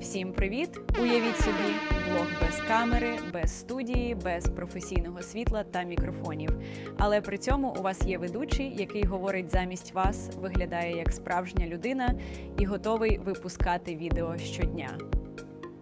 Всім привіт! Уявіть собі блог без камери, без студії, без професійного світла та мікрофонів. Але при цьому у вас є ведучий, який говорить замість вас, виглядає як справжня людина і готовий випускати відео щодня.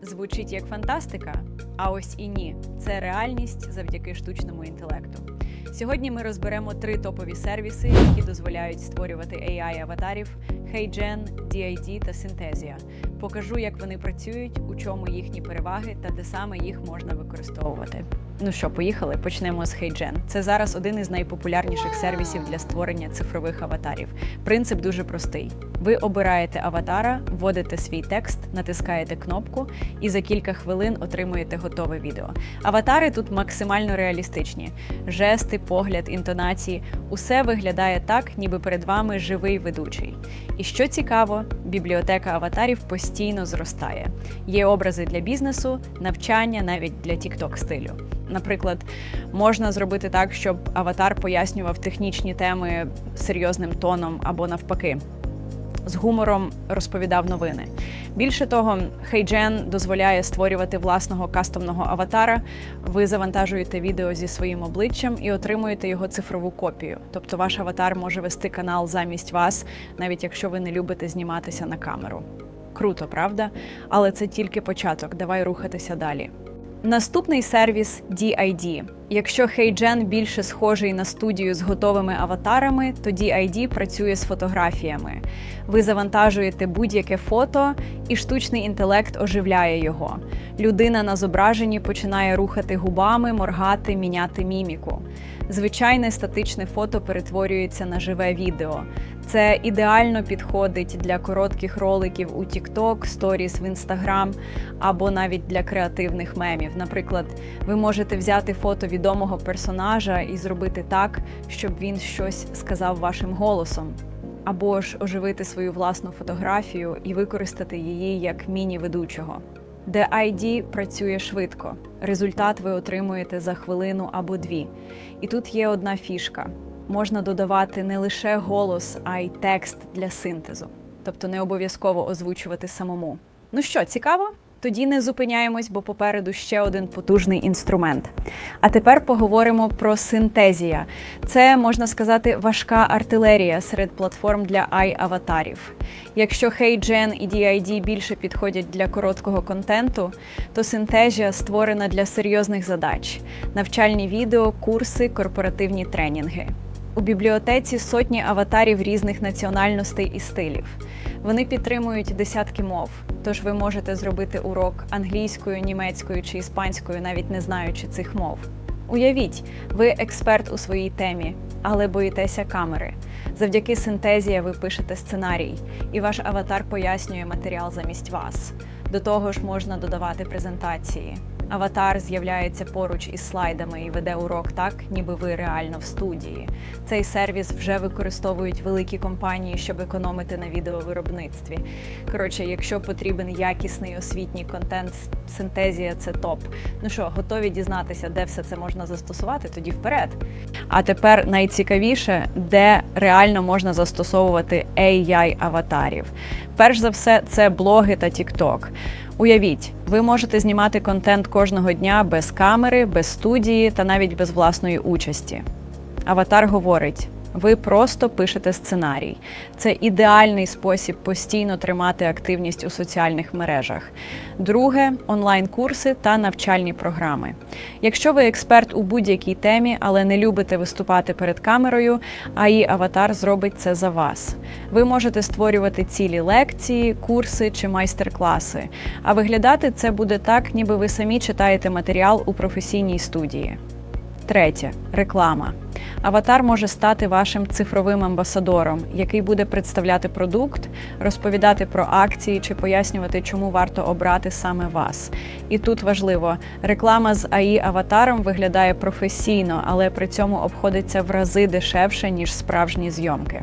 Звучить як фантастика, а ось і ні. Це реальність завдяки штучному інтелекту. Сьогодні ми розберемо три топові сервіси, які дозволяють створювати AI-аватарів HeyGen, DID та Synthesia. Покажу, як вони працюють, у чому їхні переваги та де саме їх можна використовувати. Ну що, поїхали? Почнемо з HeyGen. Це зараз один із найпопулярніших сервісів для створення цифрових аватарів. Принцип дуже простий: ви обираєте аватара, вводите свій текст, натискаєте кнопку і за кілька хвилин отримуєте готове відео. Аватари тут максимально реалістичні: жести, погляд, інтонації усе виглядає так, ніби перед вами живий ведучий. І що цікаво, бібліотека аватарів постійно зростає. Є образи для бізнесу, навчання, навіть для TikTok стилю. Наприклад, можна зробити так, щоб аватар пояснював технічні теми серйозним тоном або навпаки. З гумором розповідав новини. Більше того, HeyGen дозволяє створювати власного кастомного аватара. Ви завантажуєте відео зі своїм обличчям і отримуєте його цифрову копію. Тобто ваш аватар може вести канал замість вас, навіть якщо ви не любите зніматися на камеру. Круто, правда? Але це тільки початок. Давай рухатися далі. Наступний сервіс DID. Якщо HeyGen більше схожий на студію з готовими аватарами, то DID працює з фотографіями. Ви завантажуєте будь-яке фото, і штучний інтелект оживляє його. Людина на зображенні починає рухати губами, моргати, міняти міміку. Звичайне статичне фото перетворюється на живе відео. Це ідеально підходить для коротких роликів у TikTok, Stories в Instagram або навіть для креативних мемів. Наприклад, ви можете взяти фото відомого персонажа і зробити так, щоб він щось сказав вашим голосом. Або ж оживити свою власну фотографію і використати її як міні-ведучого. Де ID працює швидко. Результат ви отримуєте за хвилину або дві. І тут є одна фішка: можна додавати не лише голос, а й текст для синтезу, тобто не обов'язково озвучувати самому. Ну що, цікаво? Тоді не зупиняємось, бо попереду ще один потужний інструмент. А тепер поговоримо про синтезія. Це можна сказати важка артилерія серед платформ для ай-аватарів. Якщо HeyGen і DID більше підходять для короткого контенту, то синтезія створена для серйозних задач: навчальні відео, курси, корпоративні тренінги. У бібліотеці сотні аватарів різних національностей і стилів. Вони підтримують десятки мов, тож ви можете зробити урок англійською, німецькою чи іспанською, навіть не знаючи цих мов. Уявіть, ви експерт у своїй темі, але боїтеся камери. Завдяки синтезія ви пишете сценарій, і ваш аватар пояснює матеріал замість вас. До того ж, можна додавати презентації. Аватар з'являється поруч із слайдами і веде урок так, ніби ви реально в студії. Цей сервіс вже використовують великі компанії, щоб економити на відеовиробництві. Коротше, якщо потрібен якісний освітній контент, синтезія це топ. Ну що, готові дізнатися, де все це можна застосувати? Тоді вперед. А тепер найцікавіше, де реально можна застосовувати AI аватарів. Перш за все, це блоги та TikTok. Уявіть, ви можете знімати контент кожного дня без камери, без студії та навіть без власної участі. Аватар говорить: ви просто пишете сценарій. Це ідеальний спосіб постійно тримати активність у соціальних мережах. Друге онлайн-курси та навчальні програми. Якщо ви експерт у будь-якій темі, але не любите виступати перед камерою, АІ Аватар зробить це за вас. Ви можете створювати цілі лекції, курси чи майстер-класи. А виглядати це буде так, ніби ви самі читаєте матеріал у професійній студії. Третє реклама. Аватар може стати вашим цифровим амбасадором, який буде представляти продукт, розповідати про акції чи пояснювати, чому варто обрати саме вас. І тут важливо, реклама з АІ аватаром виглядає професійно, але при цьому обходиться в рази дешевше ніж справжні зйомки.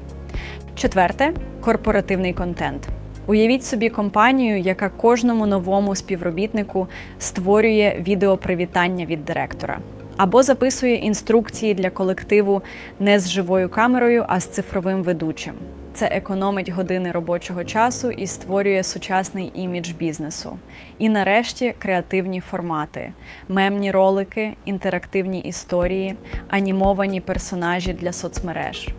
Четверте корпоративний контент. Уявіть собі компанію, яка кожному новому співробітнику створює відеопривітання від директора або записує інструкції для колективу не з живою камерою, а з цифровим ведучим. це економить години робочого часу і створює сучасний імідж бізнесу. І нарешті креативні формати, мемні ролики, інтерактивні історії, анімовані персонажі для соцмереж.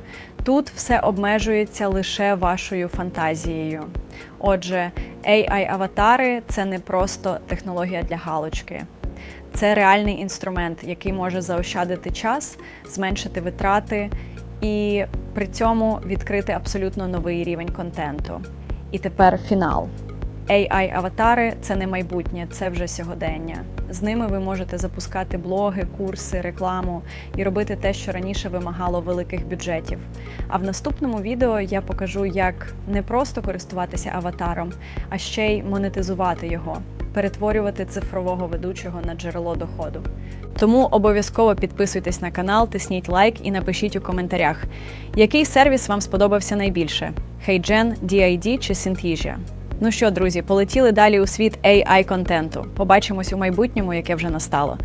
Тут все обмежується лише вашою фантазією. Отже, AI-аватари це не просто технологія для галочки. Це реальний інструмент, який може заощадити час, зменшити витрати і при цьому відкрити абсолютно новий рівень контенту. І тепер фінал. AI-аватари це не майбутнє, це вже сьогодення. З ними ви можете запускати блоги, курси, рекламу і робити те, що раніше вимагало великих бюджетів. А в наступному відео я покажу, як не просто користуватися аватаром, а ще й монетизувати його, перетворювати цифрового ведучого на джерело доходу. Тому обов'язково підписуйтесь на канал, тисніть лайк і напишіть у коментарях, який сервіс вам сподобався найбільше: HeyGen, DID чи Synthesia. Ну що, друзі, полетіли далі у світ AI контенту. Побачимось у майбутньому, яке вже настало.